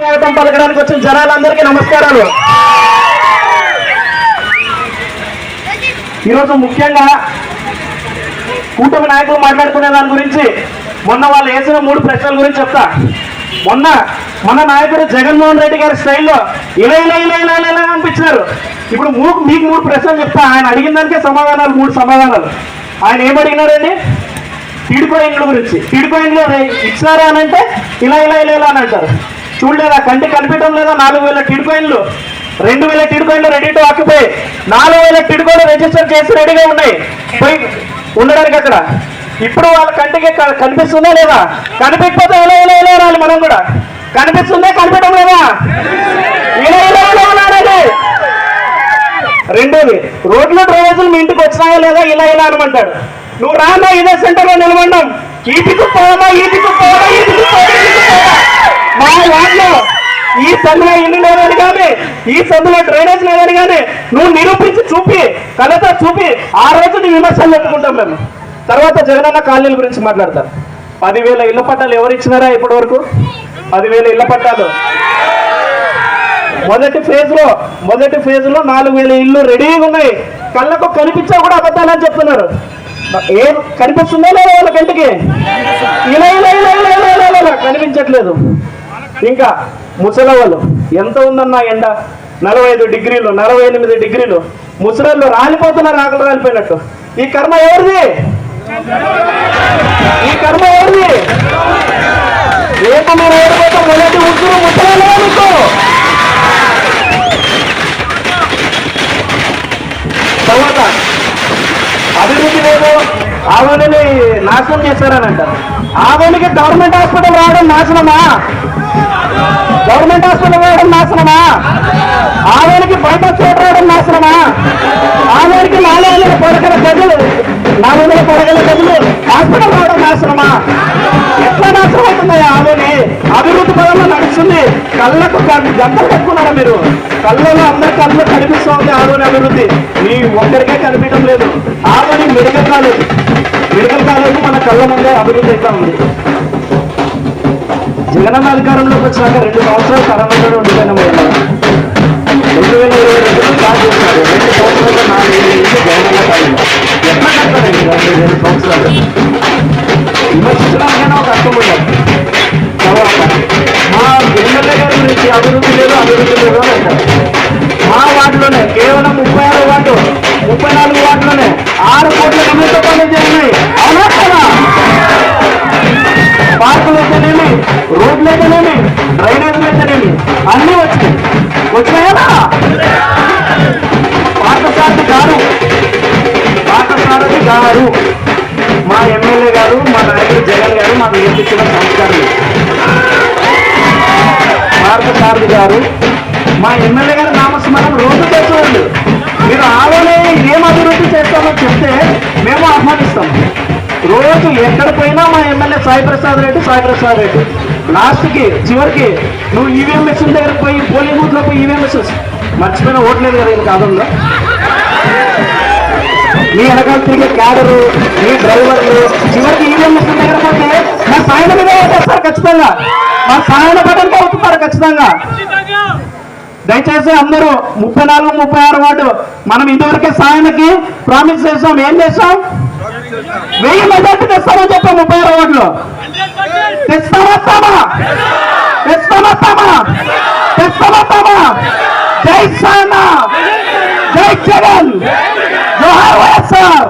స్వాగతం పలకడానికి వచ్చిన జనాలందరికీ నమస్కారాలు. ఈరోజు ముఖ్యంగా కూటమి నాయకులు మాట్లాడుకునే దాని గురించి మొన్న వాళ్ళు వేసిన మూడు ప్రశ్నల గురించి చెప్తా. మొన్న మన నాయకుడు జగన్మోహన్ రెడ్డి గారి స్టైల్లో ఇలా ఇలా ఇలా ఇలా ఇలా అనిపించారు. ఇప్పుడు మూడు మీకు మూడు ప్రశ్నలు చెప్తా. ఆయన అడిగిన దానికే సమాధానాలు మూడు సమాధానాలు. ఆయన ఏమడిగినారండి అడిగినారండి గురించి. టీడికోయిన్లు ఇచ్చినారా అని అంటే ఇలా ఇలా ఇలా ఇలా అని అంటారు. చూడలేదా? కంటి కనిపించడం లేదా? నాలుగు వేల టిడ్కాయిన్లు రెండు వేల టిడ్కాయిన్లు రెడీ టు ఆక్యుపై నాలుగు వేల టీడికోయిన్లు రిజిస్టర్ చేసి రెడీగా ఉన్నాయి. పోయి ఉండడానికి అక్కడ. ఇప్పుడు వాళ్ళ కంటికి కనిపిస్తుందా లేదా? కనిపించకపోతే ఇలా ఇలా ఇలా రాలి మనం కూడా? కనిపిస్తుందా? కనిపించడం లేదా? ఇలా ఇలా ఇలా అనాలి రెండోది రోడ్లు డ్రైనేజీలు మీ ఇంటికి వచ్చినాయా లేదా? ఇలా ఇలా అనమంటాడు. నువ్వు రానా? ఇదే సెంటర్లో నిలబడ్డాం. ఈటికి పోవా ఈటికి పోవా వార్డులో ఈ సందులో ఇల్లు లేదని కానీ ఈ సందులో డ్రైనేజ్ లేదని కానీ నువ్వు నిరూపించి చూపి కలత చూపి ఆ రోజు నీ విమర్శలు పెట్టుకుంటాం మేము తర్వాత జగనన్న కాలనీల గురించి మాట్లాడతారు పదివేల ఇళ్ళ పట్టాలు ఎవరు ఇచ్చినారా ఇప్పటి వరకు పదివేల ఇళ్ళ పట్టాలు మొదటి ఫేజ్లో మొదటి ఫేజ్లో నాలుగు వేల ఇల్లు రెడీగా ఉన్నాయి కళ్ళకు కనిపించా కూడా అబద్ధాలని చెప్తున్నారు ఏం కనిపిస్తుందా లేదా వాళ్ళ కంటికి ఇలా ఇలా ఇలా ఇలా ఇలా ఇలా కనిపించట్లేదు ఇంకా ముసలి వాళ్ళు ఎంత ఉందన్న ఎండ? నలభై ఐదు డిగ్రీలు నలభై ఎనిమిది డిగ్రీలు. ముసలాళ్ళు రాలిపోతున్నారు ఆకలి రాలిపోయినట్టు. ఈ కర్మ ఎవరిది? ఈ కర్మ ఎవరిది? రేపు మీరు ఏడిపోతే మొదటి ఉసురు ముసలాలే మీకు. తర్వాత అభివృద్ధి లేదు ఆమెని నాశనం చేశారని అంటారు. ఆవునికి గవర్నమెంట్ హాస్పిటల్ రావడం నాశనమా? గవర్నమెంట్ హాస్పిటల్ రావడం నాశనమా? ఆవునికి బైపాస్ రోడ్ రావడం నాశనమా? ఆవునికి నాలుగు వందల పడగల గదులు నాలుగు వందల పడగల గదులు హాస్పిటల్ రావడం నాశనమా? ఎట్లా నాశనం అవుతున్నాయా ఆవుని అభివృద్ధి పదంలో నడుస్తుంది. కళ్ళకు గ- గంటలు పెట్టుకున్నారా మీరు? కళ్ళలో అందరి కళ్ళు కనిపిస్తూ ఉంది ఆవుని అభివృద్ధి. మీ ఒక్కరికే కనిపించడం లేదు. ఆవుని మెడికల్ కాలేజ్ మెడికల్ కాలేజ్ మన కళ్ళ ముందే అభివృద్ధి అయితే ఉంది. జగనన్న అధికారంలోకి వచ్చినాక రెండు సంవత్సరాలు కరోనాలో ఉండిపోయినాం రెండు వేల ఇరవై రెండులో స్టార్ట్ చేశారు. రెండు సంవత్సరాలు నాలుగు వేల ఇల్లు జగనన్న కాలంలో ఎట్లా కట్టారండి రెండు రెండు సంవత్సరాలు? విమర్శించడానికైనా ఒక అర్థం ఉండదు. తర్వాత మా ఎమ్మెల్యే గారి గురించి అభివృద్ధి లేదు అభివృద్ధి లేదు ముప్పై ఆరు కోట్ల నిధులతో పనులు చేయండి అవునా కదా? పార్కులు అయితేనేమి రోడ్లు అయితేనేమి డ్రైనేజీలు అయితేనేమి అన్నీ వచ్చినాయి వచ్చినాయా పాఠశారథి గారు పాఠశారథి గారు మా ఎమ్మెల్యే గారు మా నాయకుడు జగన్ గారు మాకు నేర్పించిన సంస్కారం పార్థసారథి గారు మా ఎమ్మెల్యే గారు నామస్మరణ రోజు చేసేవాళ్ళు. మీరు ఆలోనే ఏం అభివృద్ధి చేస్తామో చెప్తే మేము ఆహ్వానిస్తాం. రోజు ఎక్కడ పోయినా మా ఎమ్మెల్యే సాయి ప్రసాద్ రెడ్డి సాయి ప్రసాద్ రెడ్డి. లాస్ట్కి చివరికి నువ్వు ఈవీఎం మెషిన్ దగ్గర పోయి పోలింగ్ బూత్లో పోయి ఈవీఎం మెషిన్స్ మర్చిపోయిన ఓట్లేదు కదా ఇది కాదంలో మీ వెనకాల తిరిగే క్యాడరు మీ డ్రైవర్లు చివరికి ఈవీఎం మెషిన్ దగ్గర పోతే మా సాయన మీద ఓటేస్తారు ఖచ్చితంగా. మా సాయన బటన్తో అవుతున్నారు ఖచ్చితంగా. దయచేసి అందరూ ముప్పై నాలుగు ముప్పై ఆరు వార్డు మనం ఇదివరకే సాయనకి ప్రామిస్ చేసాం ఏం చేసాం వెయ్యి మెజార్టీ తెస్తామని చెప్పాం ముప్పై ఆరు వార్డులో తెస్తామస్తామా తెస్తామస్తామా తెస్తామస్తామా జై సాయన జై జగన్ జోహార్ వైఎస్ఆర్